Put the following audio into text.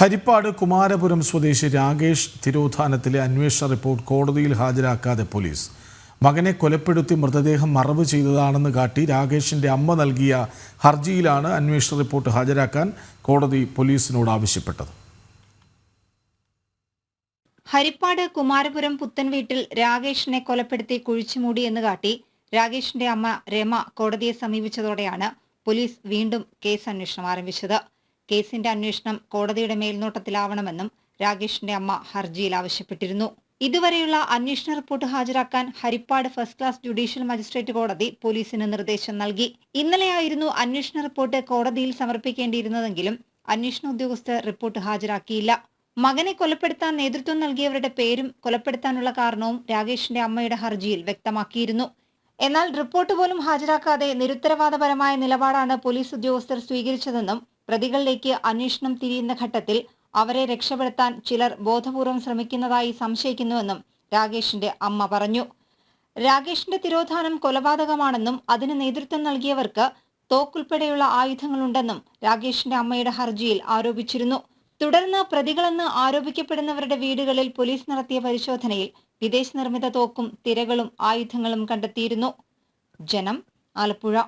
ഹരിപ്പാട് കുമാരപുരം സ്വദേശി രാകേഷ് തിരോധാനത്തിലെ അന്വേഷണ റിപ്പോർട്ട് കോടതിയിൽ ഹാജരാക്കാതെ പോലീസ്. മകനെ കൊലപ്പെടുത്തി മൃതദേഹം മറവ് ചെയ്തതാണെന്ന് കാട്ടി രാകേഷിന്റെ അമ്മ നൽകിയ ഹർജിയിലാണ് അന്വേഷണ റിപ്പോർട്ട് ഹാജരാക്കാൻ കോടതി പോലീസിനോട് ആവശ്യപ്പെട്ടത്. ഹരിപ്പാട് കുമാരപുരം പുത്തൻ വീട്ടിൽ രാകേഷിനെ കൊലപ്പെടുത്തി കുഴിച്ചുമൂടി എന്ന് കാട്ടി രാകേഷിന്റെ അമ്മ രമ കോടതിയെ സമീപിച്ചതോടെയാണ് പോലീസ് വീണ്ടും കേസ് അന്വേഷണം ആരംഭിച്ചത്. കേസിന്റെ അന്വേഷണം കോടതിയുടെ മേൽനോട്ടത്തിലാവണമെന്നും രാകേഷിന്റെ അമ്മ ഹർജിയിൽ ആവശ്യപ്പെട്ടിരുന്നു. ഇതുവരെയുള്ള അന്വേഷണ റിപ്പോർട്ട് ഹാജരാക്കാൻ Harippad first class judicial magistrate കോടതി പോലീസിന് നിർദ്ദേശം നൽകി. ഇന്നലെയായിരുന്നു അന്വേഷണ റിപ്പോർട്ട് കോടതിയിൽ സമർപ്പിക്കേണ്ടിയിരുന്നതെങ്കിലും അന്വേഷണ ഉദ്യോഗസ്ഥർ റിപ്പോർട്ട് ഹാജരാക്കിയില്ല. മകനെ കൊലപ്പെടുത്താൻ നേതൃത്വം നൽകിയവരുടെ പേരും കൊലപ്പെടുത്താനുള്ള കാരണവും രാകേഷിന്റെ അമ്മയുടെ ഹർജിയിൽ വ്യക്തമാക്കിയിരുന്നു. എന്നാൽ റിപ്പോർട്ട് പോലും ഹാജരാക്കാതെ നിരുത്തരവാദപരമായ നിലപാടാണ് പോലീസ് ഉദ്യോഗസ്ഥർ സ്വീകരിച്ചതെന്നും പ്രതികളിലേക്ക് അന്വേഷണം തിരിയുന്ന ഘട്ടത്തിൽ അവരെ രക്ഷപ്പെടുത്താൻ ചിലർ ബോധപൂർവം ശ്രമിക്കുന്നതായി സംശയിക്കുന്നുവെന്നും രാകേഷിന്റെ അമ്മ പറഞ്ഞു. രാകേഷിന്റെ തിരോധാനം കൊലപാതകമാണെന്നും അതിന് നേതൃത്വം നൽകിയവർക്ക് തോക്കുൾപ്പെടെയുള്ള ആയുധങ്ങളുണ്ടെന്നും രാകേഷിന്റെ അമ്മയുടെ ഹർജിയിൽ ആരോപിച്ചിരുന്നു. തുടർന്ന് പ്രതികളെന്ന് ആരോപിക്കപ്പെടുന്നവരുടെ വീടുകളിൽ പോലീസ് നടത്തിയ പരിശോധനയിൽ വിദേശ നിർമ്മിത തോക്കും തിരകളും ആയുധങ്ങളും കണ്ടെത്തിയിരുന്നു. ജനം ആലപ്പുഴ